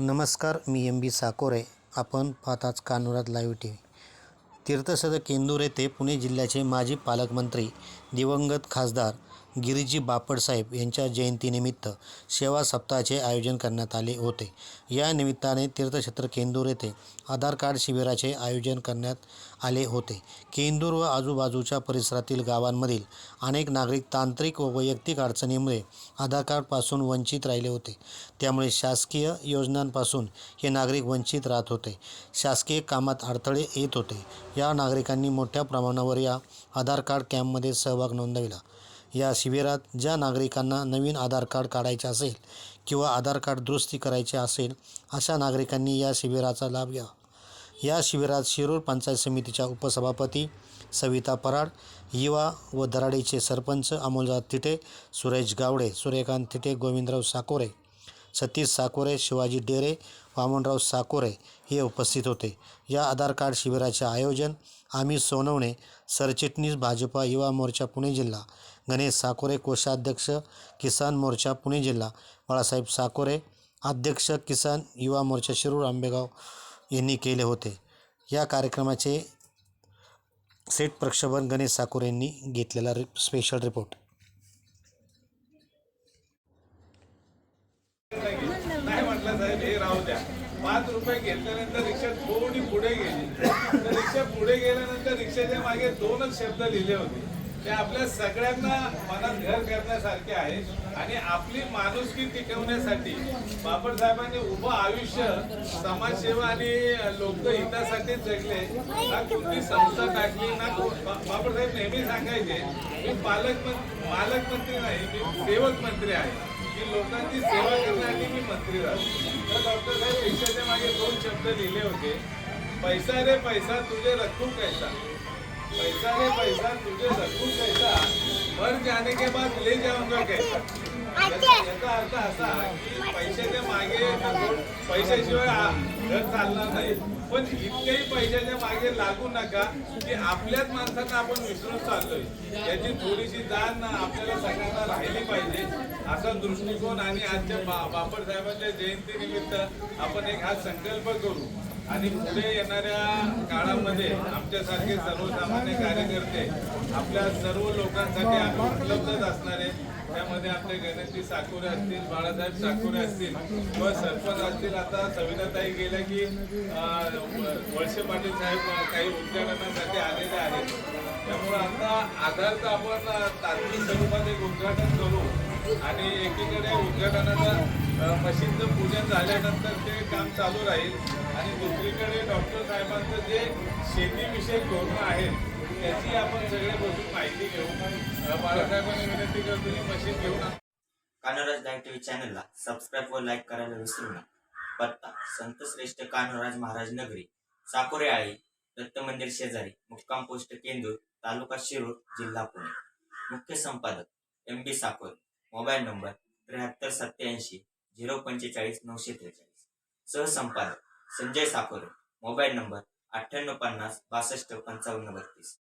नमस्कार मी M B Sakore. आपण पाहताच कानुरात लाईव्ह टी व्ही तीर्थसद केंदूर येथे पुणे जिल्ह्याचे माजी पालकमंत्री दिवंगत खासदार गिरीजी बापटसाहेब यांच्या जयंतीनिमित्त सेवा सप्ताहाचे आयोजन करण्यात आले होते. या निमित्ताने तीर्थक्षेत्र केंदूर येथे आधार कार्ड शिबिराचे आयोजन करण्यात आले होते. केंदूर व आजूबाजूच्या परिसरातील गावांमधील अनेक नागरिक तांत्रिक व वैयक्तिक अडचणीमुळे आधार कार्डपासून वंचित राहिले होते. त्यामुळे शासकीय योजनांपासून हे नागरिक वंचित राहत होते. शासकीय कामात अडथळे येत होते. या नागरिकांनी मोठ्या प्रमाणावर या आधार कार्ड कॅम्पमध्ये सहभाग नोंदविला. या शिबिरात ज्या नागरिकांना नवीन आधार कार्ड काढायचे असेल किंवा आधार कार्ड दुरुस्ती करायचे असेल अशा नागरिकांनी या शिबिराचा लाभ घ्यावा या शिबिरात शिरूर पंचायत समितीच्या उपसभापती सविता पराड युवा व दराडीचे सरपंच अमोलराज तिटे सुरेश गावडे सूर्यकांत तिटे गोविंदराव साकोरे सतीश साकोरे शिवाजी डेरे वामनराव साकोरे हे उपस्थित होते. या आधार कार्ड शिबिराचे आयोजन आम्ही सोनवणे सरचिटणीस भाजपा युवा मोर्चा पुणे जिल्हा गणेश साकोरे कोषाध्यक्ष किसान मोर्चा पुणे जिल्हा बाळासाहेब साकोरे अध्यक्ष किसान युवा मोर्चा शिरूर आंबेगाव यांनी केले होते. या कार्यक्रमाचे सेट प्रक्षेपण गणेश साकोरे यांनी घेतलेला रि स्पेशल रिपोर्ट नाही म्हटलं साहेब हे राहू द्या. पाच रुपये घेतल्यानंतर रिक्षा थोडी पुढे गेली. तर रिक्षा पुढे गेल्यानंतर रिक्षाच्या मागे दोनच शब्द लिहिले होते. ते आपल्या सगळ्यांना मनात घर करण्यासारखे आहे. आणि आपली माणुसकी टिकवण्यासाठी बापट साहेबांनी उभं आयुष्य समाजसेवा आणि लोकहितासाठी जगले. ना कोणती संस्था टाकली ना बापट साहेब नेहमी सांगायचे मी पालकमंत्री पालकमंत्री नाही मी सेवक मंत्री आहे. की लोकांची सेवा करण्यासाठी मी मंत्री झालो. तर डॉक्टर साहेब रिक्षाच्या मागे दोन शब्द लिहिले होते. पैसा रे पैसा तुझे रखू कैसा? पैसा रे पैसा तुझे रखू कैसा? मर जाने के बाद ले जाऊंगा कैसा? याचा याचा अर्थ असा की पैशाच्या मागे पैशाशिवाय घर चालणार नाही. पण इतकेही पैशाच्या मागे लागू नका की आपल्याच माणसांना आपण विसरून चाललोय. याची थोडीशी जाण आपल्याला सगळ्यांना असा दृष्टिकोन आणि आजच्या बा बापट साहेबांच्या जयंतीनिमित्त आपण एक हा संकल्प करू. आणि पुढे येणाऱ्या काळामध्ये आमच्यासारखे सर्वसामान्य कार्यकर्ते आपल्या सर्व लोकांसाठी आम्ही उपलब्धच असणार आहे. त्यामध्ये आपले गणेशजी साकोरे असतील बाळासाहेब साकोरे असतील व सरपंच असतील. आता सविताताई गेल्या की वळसे पाटील साहेब काही उद्घाटनासाठी आलेले आहेत. त्यामुळे आता आधारचं आपण तांत्रिक स्वरूपात एक उद्घाटन करू. आणि एकीकडे उद्घाटनाचं मशीनचं पूजन झाल्यानंतर ते काम चालू राहील. आणि दुसरीकडे डॉक्टर साहेबांचं जे शेतीविषयक धोरणं आहेत त्याची आपण सगळे बसून माहिती घेऊ. कानोराज लाईव्ह टीव्ही चॅनलला सबस्क्राईब व लाईक करायला विसरू नका. पत्ता संत श्रेष्ठ कानोराज महाराज नगरी साकोरे आळी दत्त मंदिर शेजारी मुक्काम पोस्ट केंदूर तालुका शिरूर जिल्हा पुणे. मुख्य संपादक M B Sakore mobile number त्र्याहत्तर सत्याऐंशी झिरो पंचेचाळीस नऊशे त्रेचाळीस. सहसंपादक संजय साकोरे मोबाईल नंबर अठ्ठ्याण्णव पन्नास बासष्ट पंचावन्न बत्तीस.